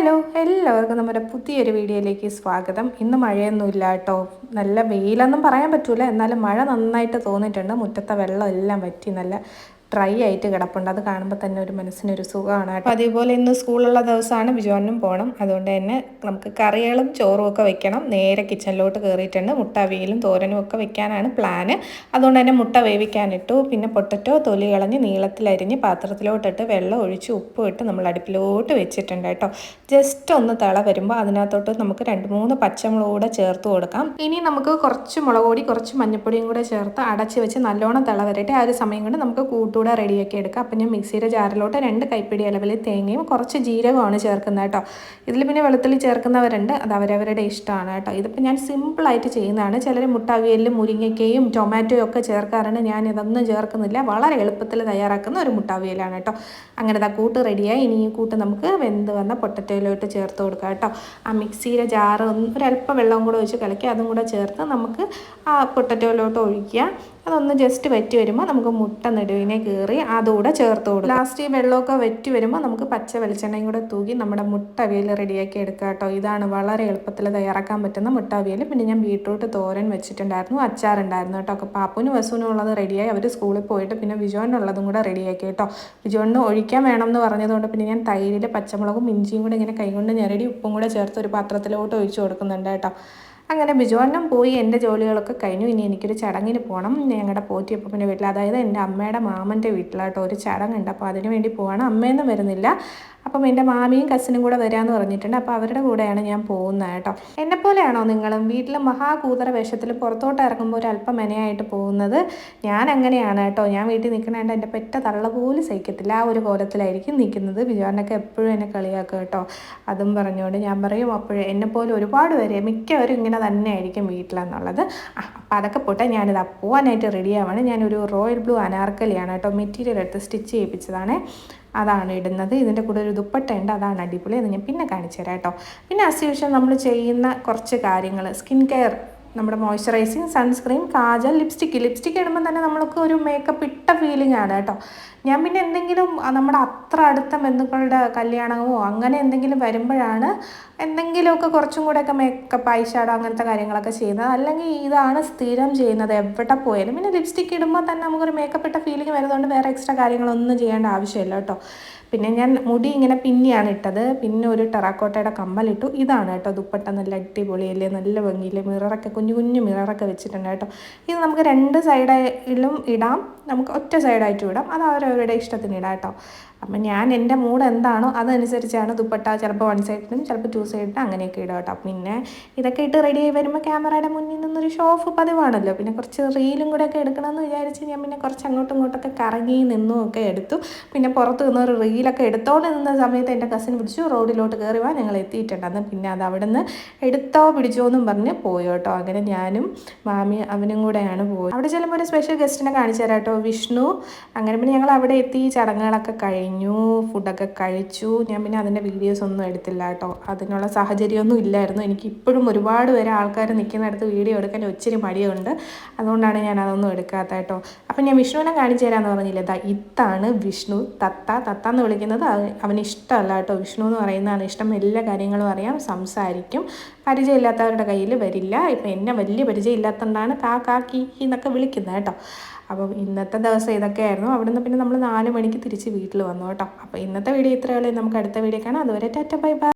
Hello എല്ലാവർക്കും നമ്മുടെ പുതിയൊരു വീഡിയോയിലേക്ക് സ്വാഗതം. ഇന്ന് മഴയൊന്നുമില്ല കേട്ടോ. നല്ല വെയിലൊന്നും പറയാൻ പറ്റൂല. എന്നാലും മഴ നന്നായിട്ട് തോന്നിയിട്ടുണ്ട്. മുറ്റത്തെ വെള്ളം എല്ലാം വറ്റി നല്ല ഡ്രൈ ആയിട്ട് കിടപ്പുണ്ട്. അത് കാണുമ്പോൾ തന്നെ ഒരു മനസ്സിനൊരു സുഖമാണ് അപ്പോൾ അതേപോലെ ഇന്ന് സ്കൂളുള്ള ദിവസമാണ്. ബിജോനും പോകണം അതുകൊണ്ട് തന്നെ നമുക്ക് കറികളും ചോറും ഒക്കെ വെക്കണം. നേരെ കിച്ചണിലോട്ട് കയറിയിട്ടുണ്ട് മുട്ട അവിയലും തോരനും ഒക്കെ വെക്കാനാണ് പ്ലാന് അതുകൊണ്ട് തന്നെ മുട്ട വേവിക്കാനിട്ടു പിന്നെ പൊട്ടറ്റോ തൊലി കളഞ്ഞ് നീളത്തിലരിഞ്ഞ് പാത്രത്തിലോട്ടിട്ട് വെള്ളം ഒഴിച്ച് ഉപ്പ് ഇട്ട് നമ്മൾ അടുപ്പിലോട്ട് വെച്ചിട്ടുണ്ട് കേട്ടോ. ജസ്റ്റ് ഒന്ന് തിള വരുമ്പോൾ അതിനകത്തോട്ട് നമുക്ക് രണ്ട് മൂന്ന് പച്ചമുളക് കൂടെ ചേർത്ത് കൊടുക്കാം. ഇനി നമുക്ക് കുറച്ച് മുളക് കുറച്ച് മഞ്ഞൾപ്പൊടിയും കൂടെ ചേർത്ത് അടച്ച് വെച്ച് നല്ലോണം തിള വരട്ടെ. ആ ഒരു സമയം കൊണ്ട് നമുക്ക് കൂട്ടു കൂടെ റെഡിയാക്കി എടുക്കാം. അപ്പം ഞാൻ മിക്സിയുടെ ജാറിലോട്ട് രണ്ട് കൈപ്പിടി അളവിൽ തേങ്ങയും കുറച്ച് ജീരകമാണ് ചേർക്കുന്നത് കേട്ടോ. ഇതിൽ പിന്നെ വെളുത്തുള്ളി ചേർക്കുന്നവരുണ്ട്. അത് അവരവരുടെ ഇഷ്ടമാണ് കേട്ടോ. ഇതിപ്പോൾ ഞാൻ സിമ്പിളായിട്ട് ചെയ്യുന്നതാണ്. ചിലർ മുട്ടാവിയലിൽ മുരിങ്ങയ്ക്കയും ടൊമാറ്റോയും ഒക്കെ ചേർക്കാറുണ്ട്. ഞാൻ ഇതൊന്നും ചേർക്കുന്നില്ല. വളരെ എളുപ്പത്തിൽ തയ്യാറാക്കുന്ന ഒരു മുട്ടാവിയലാണ് കേട്ടോ. അങ്ങനെ ആ കൂട്ട് റെഡിയായി. ഇനി ഈ കൂട്ട് നമുക്ക് വെന്ത് വന്ന പൊട്ടറ്റോയിലോട്ട് ചേർത്ത് കൊടുക്കാം കേട്ടോ. ആ മിക്സിയുടെ ജാറ് ഒന്ന് ഒരല്പം വെള്ളം കൂടെ ഒഴിച്ച് കലക്കി അതും കൂടെ ചേർത്ത് നമുക്ക് ആ പൊട്ടറ്റോയിലോട്ട് ഒഴിക്കുക അതൊന്ന് ജസ്റ്റ് വറ്റി വരുമ്പോൾ നമുക്ക് മുട്ട നെടുവിനെ കയറി അതുകൂടെ ചേർത്ത് കൊടുക്കും. ലാസ്റ്റ് ഈ വെള്ളമൊക്കെ വറ്റി വരുമ്പോൾ നമുക്ക് പച്ച വെളിച്ചെണ്ണയും കൂടെ തൂക്കി നമ്മുടെ മുട്ട അവിയൽ റെഡിയാക്കി എടുക്കുക കേട്ടോ. ഇതാണ് വളരെ എളുപ്പത്തിൽ തയ്യാറാക്കാൻ പറ്റുന്ന മുട്ട അവിയൽ. പിന്നെ ഞാൻ ബീട്രൂട്ട് തോരൻ വെച്ചിട്ടുണ്ടായിരുന്നു അച്ചാറുണ്ടായിരുന്നു കേട്ടോ. അപ്പോൾ പാപ്പുനും വസുവിനും ഉള്ളത് റെഡിയായി അവർ സ്കൂളിൽ പോയിട്ട് പിന്നെ വിജോനുള്ളതും കൂടെ റെഡിയാക്കി കേട്ടോ. വിജോണിന് ഒഴിക്കാൻ വേണം എന്ന് പറഞ്ഞതുകൊണ്ട് പിന്നെ ഞാൻ തൈരിൽ പച്ചമുളകും ഇഞ്ചിയും കൂടെ ഇങ്ങനെ കൈകൊണ്ട് ഞെരടി ഉപ്പും കൂടെ ചേർത്ത് ഒരു പാത്രത്തിലോട്ട് ഒഴിച്ചു കൊടുക്കുന്നുണ്ട് കേട്ടോ. അങ്ങനെ ബിജുവണ്ണം പോയി എന്റെ ജോലികളൊക്കെ കഴിഞ്ഞു. ഇനി എനിക്കൊരു ചടങ്ങിന് പോകണം ഞങ്ങളുടെ പോറ്റിയപ്പന്റെ വീട്ടിൽ അതായത് എന്റെ അമ്മയുടെ മാമന്റെ വീട്ടിലായിട്ട് ഒരു ചടങ്ങുണ്ട്. അപ്പോൾ അതിന് വേണ്ടി പോവാണ്. അമ്മയൊന്നും വരുന്നില്ല. അപ്പം എന്റെ മാമിയും കസിനും കൂടെ വരാമെന്ന് പറഞ്ഞിട്ടുണ്ട്. അപ്പോൾ അവരുടെ കൂടെയാണ് ഞാൻ പോകുന്നത് കേട്ടോ. എന്നെപ്പോലെയാണോ നിങ്ങളും? വീട്ടിൽ മഹാകൂതറ വേഷത്തിൽ പുറത്തോട്ട് ഇറങ്ങുമ്പോൾ ഒരു അല്പം മെനയായിട്ട് പോകുന്നത് ഞാൻ അങ്ങനെയാണ് കേട്ടോ. ഞാൻ വീട്ടിൽ നിൽക്കണേണ്ട എന്റെ പെറ്റ തള്ള പോലും സഹിക്കത്തില്ല. ആ ഒരു കോലത്തിലായിരിക്കും നിൽക്കുന്നത്. ബിജുവാറിനൊക്കെ എപ്പോഴും എന്നെ കളിയാക്കുക കേട്ടോ. അതും പറഞ്ഞുകൊണ്ട് ഞാൻ പറയും അപ്പോഴേ എന്നെപ്പോലെ പോലെ ഒരുപാട് പേര് മിക്കവരും ഇങ്ങനെ തന്നെ ആയിരിക്കും വീട്ടിലെന്നുള്ളത് അപ്പം അതൊക്കെ പോട്ടെ ഞാനിത് പോകാനായിട്ട് റെഡി ആവാണ് ഞാനൊരു റോയൽ ബ്ലൂ അനാർക്കലിയാണ് കേട്ടോ മെറ്റീരിയൽ എടുത്ത് സ്റ്റിച്ച് ചെയ്യിപ്പിച്ചതാണ്. അതാണ് ഇടുന്നത്. ഇതിന്റെ കൂടെ ഒരു ദുപ്പട്ട ഉണ്ട് അതാണ് അടിപൊളി. അത് ഞാൻ പിന്നെ കാണിച്ചു തരാം കേട്ടോ. പിന്നെ അസ് യൂഷ്വൽ നമ്മൾ ചെയ്യുന്ന കുറച്ച് കാര്യങ്ങൾ സ്കിൻ കെയർ നമ്മുടെ moisturising sunscreen kajal lipstick lipstick ഇടുമ്പോൾ തന്നെ നമ്മൾക്ക് ഒരു മേക്കപ്പ് ഇട്ട ഫീലിംഗ് ആണ് കേട്ടോ. ഞാൻ പിന്നെ എന്തെങ്കിലും നമ്മുടെ അത്ര അടുത്ത ബന്ധുക്കളുടെ കല്യാണമോ അങ്ങനെ എന്തെങ്കിലും വരുമ്പോഴാണ് എന്തെങ്കിലുമൊക്കെ കുറച്ചും കൂടെയൊക്കെ മേക്കപ്പ് ഐഷാഡോ അങ്ങനത്തെ കാര്യങ്ങളൊക്കെ ചെയ്യുന്നത്. അല്ലെങ്കിൽ ഇതാണ് സ്ഥിരം ചെയ്യുന്നത് എവിടെ പോയാലും. പിന്നെ ലിപ്സ്റ്റിക്ക് ഇടുമ്പോൾ തന്നെ നമുക്കൊരു മേക്കപ്പ് ഇട്ട ഫീലിംഗ് വരുന്നതുകൊണ്ട് വേറെ എക്സ്ട്രാ കാര്യങ്ങളൊന്നും ചെയ്യേണ്ട ആവശ്യമില്ല കേട്ടോ. പിന്നെ ഞാൻ മുടി ഇങ്ങനെ പിന്നിയാണ് ഇട്ടത്. പിന്നെ ഒരു ടെറാക്കോട്ടയുടെ കമ്മലിട്ടു. ഇതാണ് കേട്ടോ ദുപ്പട്ട. നല്ല അടിപൊളിയല്ലേ നല്ല ഭംഗിയില്ലേ? മിററൊക്കെ കുഞ്ഞു കുഞ്ഞു മിററൊക്കെ വെച്ചിട്ടുണ്ട് കേട്ടോ. ഇത് നമുക്ക് രണ്ട് സൈഡിലും ഇടാം. നമുക്ക് ഒറ്റ സൈഡായിട്ടും ഇടാം. അത് അവരവരുടെ ഇഷ്ടത്തിന് ഇടാം കേട്ടോ. അപ്പം ഞാൻ എന്റെ മൂഡ് എന്താണോ അതനുസരിച്ചാണ് ദുപ്പട്ട ചിലപ്പോൾ വൺ സൈഡിലും ചിലപ്പോൾ ടു സൈഡിലും അങ്ങനെയൊക്കെ ഇടുക കേട്ടോ. പിന്നെ ഇതൊക്കെ ഇട്ട് റെഡി ആയി വരുമ്പോൾ ക്യാമറയുടെ മുന്നിൽ നിന്നൊരു ഷോഫ് പതിവാണല്ലോ. പിന്നെ കുറച്ച് റീലും കൂടെ ഒക്കെ എടുക്കണമെന്ന് വിചാരിച്ച് ഞാൻ പിന്നെ കുറച്ച് അങ്ങോട്ടും ഇങ്ങോട്ടൊക്കെ കറങ്ങി നിന്നും ഒക്കെ എടുത്തു. പിന്നെ പുറത്ത് നിന്ന് ഒരു റീലൊക്കെ എടുത്തോണ്ട് നിന്ന സമയത്ത് എന്റെ കസിൻ പിടിച്ചു റോഡിലോട്ട് കയറി വാ ഞങ്ങൾ എത്തിയിട്ടുണ്ടെന്ന് പിന്നെ അത് അവിടെ നിന്ന് എടുത്തോ പിടിച്ചോ എന്നും പറഞ്ഞ് പോയി കേട്ടോ. അങ്ങനെ ഞാനും മാമി അവനും കൂടെയാണ് പോയത്. അവിടെ ചിലപ്പോൾ ഒരു സ്പെഷ്യൽ ഗസ്റ്റിനെ കാണിച്ചു തരാം കേട്ടോ. വിഷ്ണു. അങ്ങനെ പിന്നെ ഞങ്ങൾ അവിടെ എത്തി ചടങ്ങുകളൊക്കെ കഴിഞ്ഞു. കഴിഞ്ഞു ഫുഡൊക്കെ കഴിച്ചു. ഞാൻ പിന്നെ അതിന്റെ വീഡിയോസ് ഒന്നും എടുത്തില്ല കേട്ടോ. അതിനുള്ള സാഹചര്യമൊന്നും ഇല്ലായിരുന്നു. എനിക്ക് ഇപ്പോഴും ഒരുപാട് പേരെ ആൾക്കാർ നിൽക്കുന്നിടത്ത് വീഡിയോ എടുക്കാൻ ഒത്തിരി മടിയുണ്ട്. അതുകൊണ്ടാണ് ഞാൻ അതൊന്നും എടുക്കാത്ത കേട്ടോ. അപ്പം ഞാൻ വിഷ്ണുവിനെ കാണിച്ചു തരാമെന്ന് പറഞ്ഞില്ല? ദാ ഇത്താണ് വിഷ്ണു. തത്ത. തത്ത എന്ന് വിളിക്കുന്നത് അവന് ഇഷ്ടമല്ല കേട്ടോ. വിഷ്ണു എന്ന് പറയുന്നതാണ് ഇഷ്ടം. എല്ലാ കാര്യങ്ങളും അറിയാം സംസാരിക്കും. പരിചയമില്ലാത്തവരുടെ കയ്യിൽ വരില്ല. ഇപ്പം എന്നെ വലിയ പരിചയം ഇല്ലാത്തതുകൊണ്ടാണ് കാ കാക്കി എന്നൊക്കെ വിളിക്കുന്നത് കേട്ടോ. അപ്പം ഇന്നത്തെ ദിവസം ഇതൊക്കെയായിരുന്നു. അവിടുന്ന് പിന്നെ നമ്മൾ നാല് മണിക്ക് തിരിച്ച് വീട്ടിൽ വന്നു കേട്ടോ. അപ്പോൾ ഇന്നത്തെ വീഡിയോ ഇത്രയേ ഉള്ളൂ. നമുക്ക് അടുത്ത വീഡിയോ കാണാം. അതുവരെ ടാറ്റ ബൈ ബൈ.